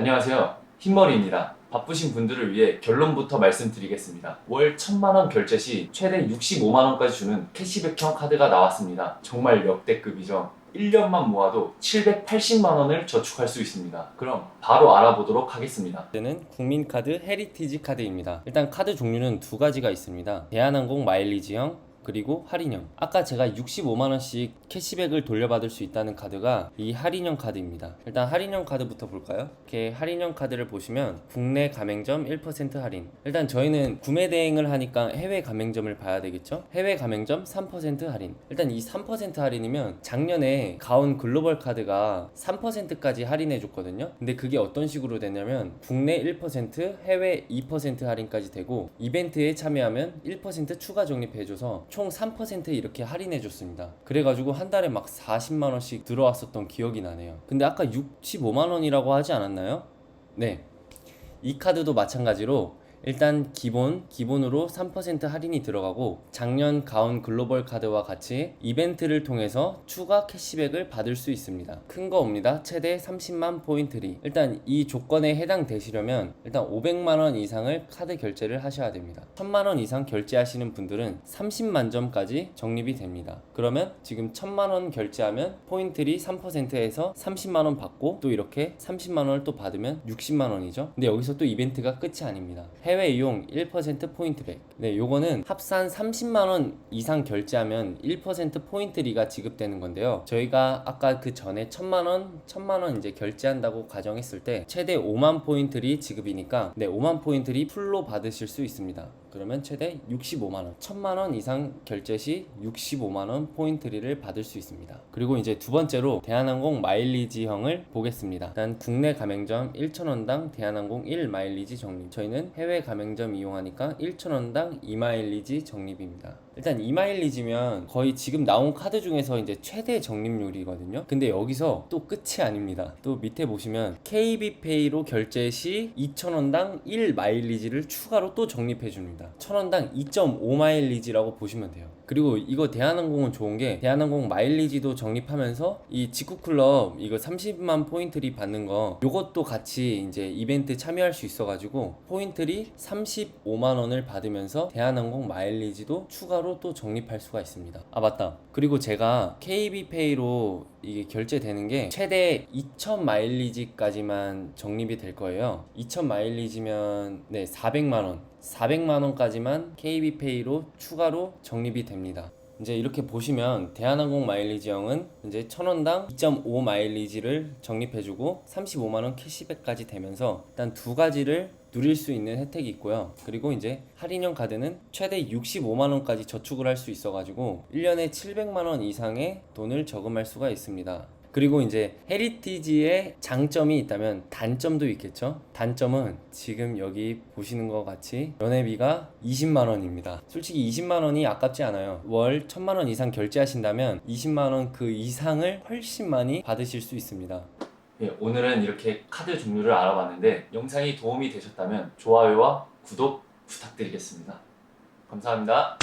안녕하세요. 흰머리입니다. 바쁘신 분들을 위해 결론부터 말씀드리겠습니다. 월 1000만원 결제 시 최대 65만 원까지 주는 캐시백형 카드가 나왔습니다. 정말 역대급이죠. 1년만 모아도 780만 원을 저축할 수 있습니다. 그럼 바로 알아보도록 하겠습니다. 카드는 국민카드 헤리티지 카드입니다. 일단 카드 종류는 두 가지가 있습니다. 대한항공 마일리지형 그리고 할인형. 아까 제가 65만 원씩 캐시백을 돌려받을 수 있다는 카드가 이 할인형 카드입니다. 일단 할인형 카드부터 볼까요? 이렇게 할인형 카드를 보시면 국내 가맹점 1% 할인. 일단 저희는 구매 대행을 하니까 해외 가맹점을 봐야 되겠죠? 해외 가맹점 3% 할인. 일단 이 3% 할인이면 작년에 가온 글로벌 카드가 3%까지 할인해 줬거든요. 근데 그게 어떤 식으로 되냐면 국내 1% 해외 2% 할인까지 되고 이벤트에 참여하면 1% 추가 적립해 줘서 총 3% 이렇게 할인해 줬습니다. 그래가지고 한 달에 막 40만 원씩 들어왔었던 기억이 나네요. 근데 아까 65만 원이라고 하지 않았나요? 네. 이 카드도 마찬가지로 일단 기본 기본으로 3% 할인이 들어가고 작년 가온 글로벌 카드와 같이 이벤트를 통해서 추가 캐시백을 받을 수 있습니다. 큰 거 옵니다. 최대 30만 포인트리. 일단 이 조건에 해당되시려면 일단 500만 원 이상을 카드 결제를 하셔야 됩니다. 1000만 원 이상 결제하시는 분들은 30만 점까지 적립이 됩니다. 그러면 지금 1000만 원 결제하면 포인트리 3%에서 30만 원 받고 또 이렇게 30만 원을 또 받으면 60만 원이죠. 근데 여기서 또 이벤트가 끝이 아닙니다. 해외 이용 1% 포인트백. 네, 요거는 합산 30만 원 이상 결제하면 1% 포인트리가 지급되는 건데요. 저희가 아까 그 전에 1000만 원, 1000만 원 이제 결제한다고 가정했을 때 최대 5만 포인트리 지급이니까 네, 5만 포인트리 풀로 받으실 수 있습니다. 그러면 최대 65만 원. 1000만 원 이상 결제 시 65만 원 포인트리를 받을 수 있습니다. 그리고 이제 두 번째로 대한항공 마일리지형을 보겠습니다. 일단 국내 가맹점 1,000원당 대한항공 1 마일리지 적립. 저희는 해외 가맹점 이용하니까 1,000원당 2 마일리지 적립입니다. 일단 2 마일리지면 거의 지금 나온 카드 중에서 이제 최대 적립률이거든요. 근데 여기서 또 끝이 아닙니다. 또 밑에 보시면 KB페이로 결제 시 2,000원당 1 마일리지를 추가로 또 적립해 줍니다. 1,000원당 2.5 마일리지라고 보시면 돼요. 그리고 이거 대한항공은 좋은 게 대한항공 마일리지도 적립하면서 이 직구클럽 이거 30만 포인트리 받는 거 요것도 같이 이제 이벤트 참여할 수 있어가지고 포인트리 35만 원을 받으면서 대한항공 마일리지도 추가로 또 적립할 수가 있습니다. 아 맞다. 그리고 제가 KB페이로 이게 결제되는 게 최대 2,000 마일리지까지만 적립이 될 거예요. 2,000 마일리지면 네 400만 원. 400만 원까지만 KB페이로 추가로 적립이 됩니다. 이제 이렇게 보시면 대한항공 마일리지형은 이제 1000원당 2.5 마일리지를 적립해주고 35만 원 캐시백까지 되면서 일단 두 가지를 누릴 수 있는 혜택이 있고요. 그리고 이제 할인형 카드는 최대 65만 원까지 저축을 할 수 있어 가지고 1년에 700만 원 이상의 돈을 저금할 수가 있습니다. 그리고 이제 헤리티지의 장점이 있다면 단점도 있겠죠. 단점은 지금 여기 보시는 것 같이 연회비가 20만 원입니다. 솔직히 20만 원이 아깝지 않아요. 월 1000만 원 이상 결제하신다면 20만 원 그 이상을 훨씬 많이 받으실 수 있습니다. 예, 오늘은 이렇게 카드 종류를 알아봤는데 영상이 도움이 되셨다면 좋아요와 구독 부탁드리겠습니다. 감사합니다.